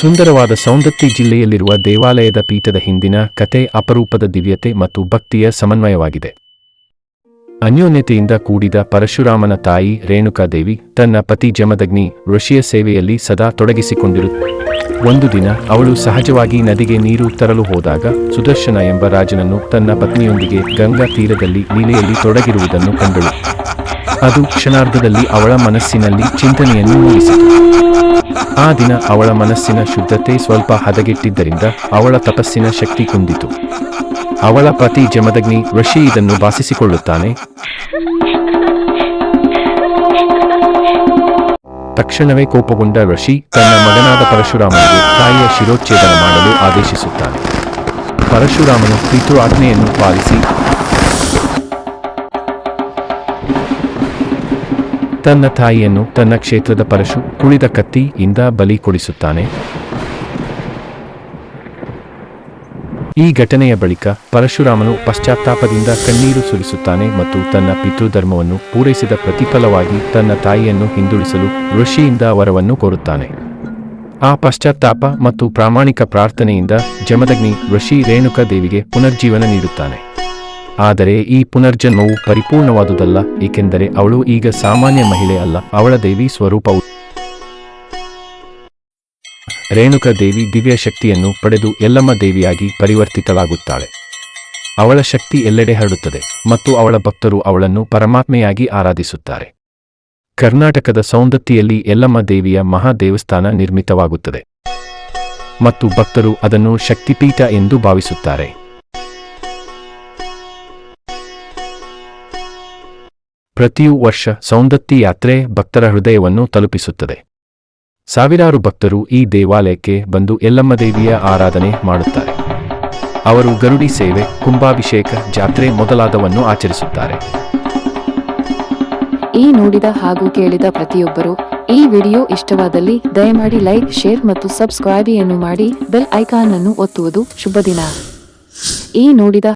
ಸುಂದರವಾದ ಸೌಂದತ್ತಿ ಜಿಲ್ಲೆಯಲ್ಲಿರುವ ದೇವಾಲಯದ ಪೀಠದ ಹಿಂದಿನ ಕತೆ ಅಪರೂಪದ ದಿವ್ಯತೆ ಮತ್ತು ಭಕ್ತಿಯ ಸಮನ್ವಯವಾಗಿದೆ. ಅನ್ಯೋನ್ಯತೆಯಿಂದ ಕೂಡಿದ ಪರಶುರಾಮನ ತಾಯಿ ರೇಣುಕಾದೇವಿ ತನ್ನ ಪತಿ ಜಮದಗ್ನಿ ಋಷಿಯ ಸೇವೆಯಲ್ಲಿ ಸದಾ ತೊಡಗಿಸಿಕೊಂಡಿರು. ಒಂದು ದಿನ ಅವಳು ಸಹಜವಾಗಿ ನದಿಗೆ ನೀರು ತರಲು ಹೋದಾಗ ಸುದರ್ಶನ ಎಂಬ ರಾಜನನ್ನು ತನ್ನ ಪತ್ನಿಯೊಂದಿಗೆ ಗಂಗಾ ತೀರದಲ್ಲಿ ನೀಲೆಯಲ್ಲಿ ತೊಡಗಿರುವುದನ್ನು ಕಂಡಳು. ಅದು ಕ್ಷಣಾರ್ಧದಲ್ಲಿ ಅವಳ ಮನಸ್ಸಿನಲ್ಲಿ ಚಿಂತನೆಯನ್ನು ಮೂಡಿಸಿತು. ಆ ದಿನ ಅವಳ ಮನಸ್ಸಿನ ಶುದ್ಧತೆ ಸ್ವಲ್ಪ ಹದಗೆಟ್ಟಿದ್ದರಿಂದ ಅವಳ ತಪಸ್ಸಿನ ಶಕ್ತಿ ಕುಂದಿತು. ಅವಳ ಪತಿ ಜಮದಗ್ನಿ ಋಷಿ ಇದನ್ನು ಭಾಸಿಸಿಕೊಳ್ಳುತ್ತಾನೆ ತಕ್ಷಣವೇ ಕೋಪಗೊಂಡ ಋಷಿ ತನ್ನ ಮಗನಾದ ಪರಶುರಾಮನಿಗೆ ತಾಯಿಯ ಶಿರೋಚ್ಛೇದನ ಮಾಡಲು ಆದೇಶಿಸುತ್ತಾನೆ. ಪರಶುರಾಮನು ಪಿತೃ ಆಜ್ಞೆಯನ್ನು ಪಾಲಿಸಿ ತನ್ನ ತಾಯಿಯನ್ನು ತನ್ನ ಕ್ಷೇತ್ರದ ಪರಶು ಕುಳಿದ ಕತ್ತಿಯಿಂದ ಬಲಿ ಕೊಡಿಸುತ್ತಾನೆ. ಈ ಘಟನೆಯ ಬಳಿಕ ಪರಶುರಾಮನು ಪಶ್ಚಾತ್ತಾಪದಿಂದ ಕಣ್ಣೀರು ಸುರಿಸುತ್ತಾನೆ ಮತ್ತು ತನ್ನ ಪಿತೃಧರ್ಮವನ್ನು ಪೂರೈಸಿದ ಪ್ರತಿಫಲವಾಗಿ ತನ್ನ ತಾಯಿಯನ್ನು ಹಿಂದುಳಿಸಲು ಋಷಿಯಿಂದ ವರವನ್ನು ಕೋರುತ್ತಾನೆ. ಆ ಪಶ್ಚಾತ್ತಾಪ ಮತ್ತು ಪ್ರಾಮಾಣಿಕ ಪ್ರಾರ್ಥನೆಯಿಂದ ಜಮದಗ್ನಿ ಋಷಿ ರೇಣುಕಾ ದೇವಿಗೆ ಪುನರ್ಜೀವನ ನೀಡುತ್ತಾನೆ. ಆದರೆ ಈ ಪುನರ್ಜನ್ಮವು ಪರಿಪೂರ್ಣವಾದುದಲ್ಲ, ಏಕೆಂದರೆ ಅವಳು ಈಗ ಸಾಮಾನ್ಯ ಮಹಿಳೆ ಅಲ್ಲ, ಅವಳ ದೇವಿ ಸ್ವರೂಪವು. ರೇಣುಕಾ ದೇವಿ ದಿವ್ಯ ಶಕ್ತಿಯನ್ನು ಪಡೆದು ಎಲ್ಲಮ್ಮ ದೇವಿಯಾಗಿ ಪರಿವರ್ತಿತಳಾಗುತ್ತಾಳೆ. ಅವಳ ಶಕ್ತಿ ಎಲ್ಲೆಡೆ ಹರಡುತ್ತದೆ ಮತ್ತು ಅವಳ ಭಕ್ತರು ಅವಳನ್ನು ಪರಮಾತ್ಮೆಯಾಗಿ ಆರಾಧಿಸುತ್ತಾರೆ. ಕರ್ನಾಟಕದ ಸೌಂದತ್ತಿಯಲ್ಲಿ ಎಲ್ಲಮ್ಮ ದೇವಿಯ ಮಹಾ ದೇವಸ್ಥಾನ ನಿರ್ಮಿತವಾಗುತ್ತದೆ. ಮತ್ತು ಭಕ್ತರು ಅದನ್ನು ಶಕ್ತಿಪೀಠ ಎಂದು ಭಾವಿಸುತ್ತಾರೆ. ಪ್ರತಿಯೂ ವರ್ಷ ಸೌಂದತ್ತಿ ಯಾತ್ರೆ ಭಕ್ತರ ಹೃದಯವನ್ನು ತಲುಪಿಸುತ್ತದೆ. ಸಾವಿರಾರು ಭಕ್ತರು ಈ ದೇವಾಲಯಕ್ಕೆ ಬಂದು ಎಲ್ಲಮ್ಮ ದೇವಿಯ ಆರಾಧನೆ ಮಾಡುತ್ತಾರೆ. ಅವರು ಗರುಡಿ ಸೇವೆ, ಕುಂಭಾಭಿಷೇಕ, ಜಾತ್ರೆ ಮೊದಲಾದವನ್ನು ಆಚರಿಸುತ್ತಾರೆ. ಈ ನೋಡಿದ ಹಾಗೂ ಕೇಳಿದ ಪ್ರತಿಯೊಬ್ಬರು ಈ ವಿಡಿಯೋ ಇಷ್ಟವಾದಲ್ಲಿ ದಯಮಾಡಿ ಲೈಕ್, ಶೇರ್ ಮತ್ತು ಸಬ್ಸ್ಕ್ರೈಬ್ ಅನ್ನು ಮಾಡಿ ಬೆಲ್ ಐಕಾನ್ ಅನ್ನು ಒತ್ತುವುದು ಶುಭ ದಿನ ಈ ನೋಡಿದ